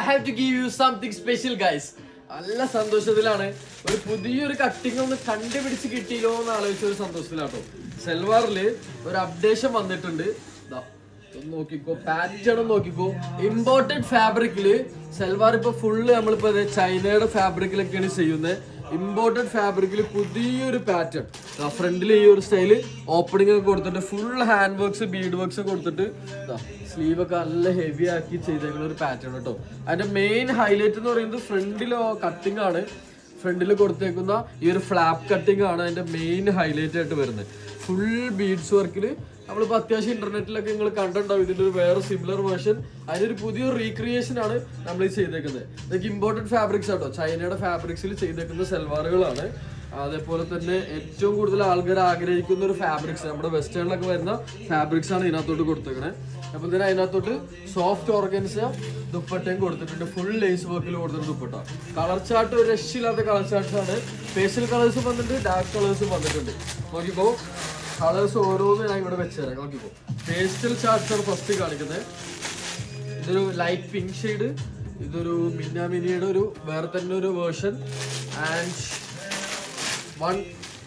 I have to give you something special guys നല്ല സന്തോഷത്തിലാണ്. ഒരു പുതിയൊരു കട്ടിങ് ഒന്ന് കണ്ടുപിടിച്ച് കിട്ടിയില്ലോ എന്ന് ആലോചിച്ച ഒരു സന്തോഷത്തിലാട്ടോ. സെൽവാറിൽ ഒരു അപ്ഡേഷൻ വന്നിട്ടുണ്ട്. നോക്കിക്കോ. പാറ്റേൺ നോക്കിക്കോ. ഇമ്പോർട്ടഡ് ഫാബ്രിക്കിൽ സെൽവാർ ഇപ്പൊ ഫുള്ള് നമ്മളിപ്പോ ചൈനയുടെ ഫാബ്രിക്കിലൊക്കെയാണ് ചെയ്യുന്നത്. ഇമ്പോർട്ടഡ് ഫാബ്രിക്കിൽ പുതിയൊരു പാറ്റേൺ ഫ്രണ്ടിൽ ഈ ഒരു സ്റ്റൈൽ ഓപ്പണിംഗ് ഒക്കെ കൊടുത്തിട്ട് full hand works bead works കൊടുത്തിട്ട് സ്ലീവ് ഒക്കെ നല്ല ഹെവി ആക്കി ചെയ്തേക്കുന്ന ഒരു പാറ്റേൺ കേട്ടോ അതിന്റെ മെയിൻ ഹൈലൈറ്റ് എന്ന് പറയുന്നത് ഫ്രണ്ടിലോ കട്ടിംഗ് ആണ്. ഫ്രണ്ടിൽ കൊടുത്തേക്കുന്ന ഈ ഒരു ഫ്ലാപ്പ് കട്ടിംഗ് ആണ് അതിന്റെ മെയിൻ ഹൈലൈറ്റ് ആയിട്ട് വരുന്നത്. ഫുൾ ബീഡ്സ് വർക്കിൽ നമ്മളിപ്പോൾ അത്യാവശ്യം ഇന്റർനെറ്റിലൊക്കെ നിങ്ങൾ കണ്ടിട്ടുണ്ടാവും. ഇതിന്റെ ഒരു വേറെ സിമിലർ വേർഷൻ അതിനൊരു പുതിയൊരു റീക്രിയേഷൻ ആണ് നമ്മൾ ഈ ചെയ്തേക്കുന്നത്. ഇതൊക്കെ ഇമ്പോർട്ടന്റ് ഫാബ്രിക്സ് ആട്ടോ. ചൈനയുടെ ഫാബ്രിക്സിൽ ചെയ്തേക്കുന്ന സെൽവാറുകളാണ്. അതേപോലെ തന്നെ ഏറ്റവും കൂടുതൽ ആൾക്കാർ ആഗ്രഹിക്കുന്ന ഒരു ഫാബ്രിക്സ് നമ്മുടെ വെസ്റ്റേണിലൊക്കെ വരുന്ന ഫാബ്രിക്സ് ആണ് ഇതിനകത്തോട്ട് കൊടുത്തേക്കണേ. അപ്പൊ ഇതിന് അതിനകത്തോട്ട് സോഫ്റ്റ് ഓർഗൻസ ദുപ്പട്ടയും കൊടുത്തിട്ടുണ്ട്. ഫുൾ ലേസ് വർക്കിൽ കൊടുത്തിട്ടുണ്ട് ദുപ്പട്ട. കളർ ചാർട്ട് ഒരു രക്ഷയില്ലാത്ത കളർ ചാർട്ടാണ് പേസ്റ്റൽ കളേഴ്സും വന്നിട്ടുണ്ട് ഡാർക്ക് കളേഴ്സും വന്നിട്ടുണ്ട്. നോക്കിക്കോ. കളേഴ്സ് ഓരോന്നും ഞാൻ ഇവിടെ വെച്ചുതരാം നോക്കിക്കോ. പേസ്റ്റൽ ചാർട്ട്സ് ആണ് ഫസ്റ്റ് കാണിക്കുന്നത്. ഇതൊരു ലൈറ്റ് പിങ്ക് ഷെയ്ഡ് ഇതൊരു മിന്നാമിനിയുടെ ഒരു വേറെ തന്നെ ഒരു version and one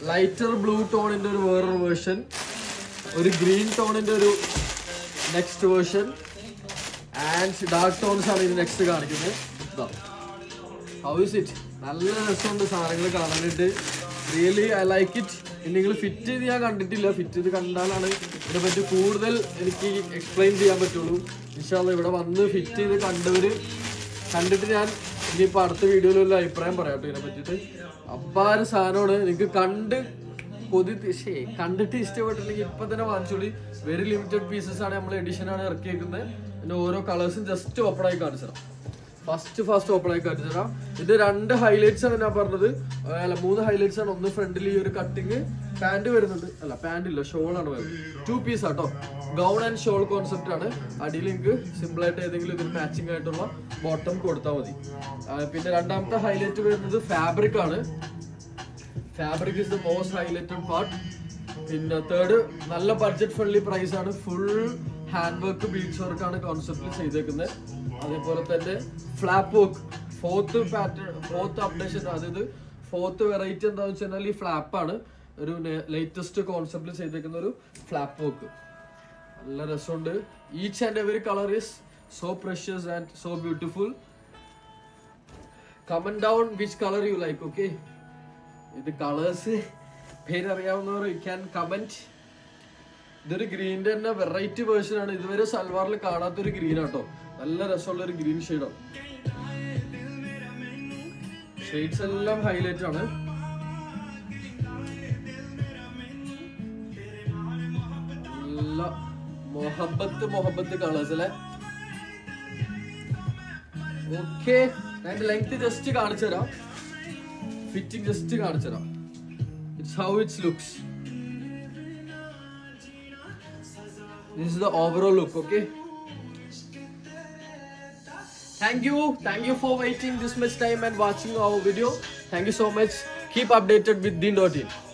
lighter blue ടോണിന്റെ ഒരു വേറൊരു വേർഷൻ ഒരു ഗ്രീൻ ടോണിന്റെ ഒരു next version and dark tones ആണ് ഇത് നെക്സ്റ്റ് കാണിക്കുന്നത്. ഇതാ ഹൗ ഇസ് ഇറ്റ് നല്ല രസമുണ്ട് സാധനങ്ങൾ കാണാനായിട്ട്. റിയലി ഐ ലൈക്ക് ഇറ്റ് നിങ്ങൾ ഫിറ്റ് ചെയ്ത് ഞാൻ കണ്ടിട്ടില്ല. ഫിറ്റ് ചെയ്ത് കണ്ടാലാണ് ഇതിനെ പറ്റി കൂടുതൽ എനിക്ക് എക്സ്പ്ലെയിൻ ചെയ്യാൻ പറ്റുള്ളൂ. ഇൻഷാല്ല ഇവിടെ വന്ന് ഫിറ്റ് ചെയ്ത് കണ്ടവർ കണ്ടിട്ട് ഞാൻ ഇനിയിപ്പോൾ അടുത്ത വീഡിയോയിൽ ഒരു അഭിപ്രായം പറയാം കേട്ടോ ഇതിനെ പറ്റിയിട്ട്. അപ്പാര സാധനമാണ്. നിങ്ങൾക്ക് കണ്ട് കൊതി ശേ കണ്ടിട്ട് ഇഷ്ടപ്പെട്ടില്ലെങ്കിൽ ഇപ്പം തന്നെ വാങ്ങിച്ചോളി. വെരി ലിമിറ്റഡ് പീസസ് ആണ് നമ്മൾ എഡിഷനാണ് ഇറക്കിയേക്കുന്നത്. പിന്നെ ഓരോ കളേഴ്സും ജസ്റ്റ് ഓപ്പൺ ആയി കാണിച്ചു തരാം ഫസ്റ്റ് ഫസ്റ്റ് ഓപ്പൺ ആയി കാണിച്ചു തരാം ഇത് രണ്ട് ഹൈലൈറ്റ്സ് ആണ് ഞാൻ പറഞ്ഞത്. അല്ല മൂന്ന് ഹൈലൈറ്റ്സ് ആണ്. ഒന്ന് ഫ്രണ്ടിൽ ഈ ഒരു കട്ടിങ് പാന്റ് വരുന്നുണ്ട് അല്ല പാന്റ് ഇല്ല ഷോൾ ആണ് വരുന്നത്. ടു പീസ് ആട്ടോ. ഗൗൺ ആൻഡ് ഷോൾ കോൺസെപ്റ്റ് ആണ്. അടിയിൽ നിങ്ങൾക്ക് സിമ്പിൾ ആയിട്ട് ഏതെങ്കിലും ഇതിന് മാച്ചിങ് ആയിട്ടുള്ള ബോട്ടം കൊടുത്താൽ മതി. പിന്നെ രണ്ടാമത്തെ ഹൈലൈറ്റ് വരുന്നത് ഫാബ്രിക് ആണ്. Fabric is the most highlighted part പിന്നെ തേർഡ് നല്ല ബഡ്ജറ്റ് ഫ്രണ്ട്ലി പ്രൈസ് ആണ്. Full hand work bead work ആണ് കോൺസെപ്റ്റിൽ ചെയ്തേക്കുന്നത് അതേപോലെ തന്നെ flap work fourth pattern fourth updation അതായത് ഫോർത്ത് വെറൈറ്റി എന്താണെന്ന് വെച്ച് കഴിഞ്ഞാൽ ഈ ഫ്ലാപ്പ് ആണ്. ഒരു ലേറ്റസ്റ്റ് കോൺസെപ്റ്റിൽ ചെയ്തേക്കുന്ന ഒരു ഫ്ലാപ്പ് വർക്ക് നല്ല രസമുണ്ട്. Each and every colour is so precious and so beautiful comment down which colour you like okay ഇത് കളേഴ്സ് പേരറിയാവുന്നവർ യു ക്യാൻ കമന്റ് ഇതൊരു ഗ്രീനിന്റെ തന്നെ വെറൈറ്റി വേർഷൻ ആണ്. ഇതുവരെ സൽവാറിൽ കാണാത്തൊരു ഗ്രീൻ ആട്ടോ. നല്ല രസമുള്ള ഒരു ഗ്രീൻ ഷെയ്ഡാണ് ഷെയ്ഡ്സ് എല്ലാം ഹൈലൈറ്റ് ആണ്. നല്ല മൊഹബത്ത് മൊഹബത്ത് കളേഴ്സ് ഓക്കെ ഞാൻ ലെങ്ത് ജസ്റ്റ് കാണിച്ചു തരാം. ഫിറ്റിംഗ് ജസ്റ്റ് കാണിച്ചു തരാം. It's how it's looks this is the overall look okay Thank you. Thank you for waiting this much time and watching our video. Thank you so much. Keep updated with Din.in.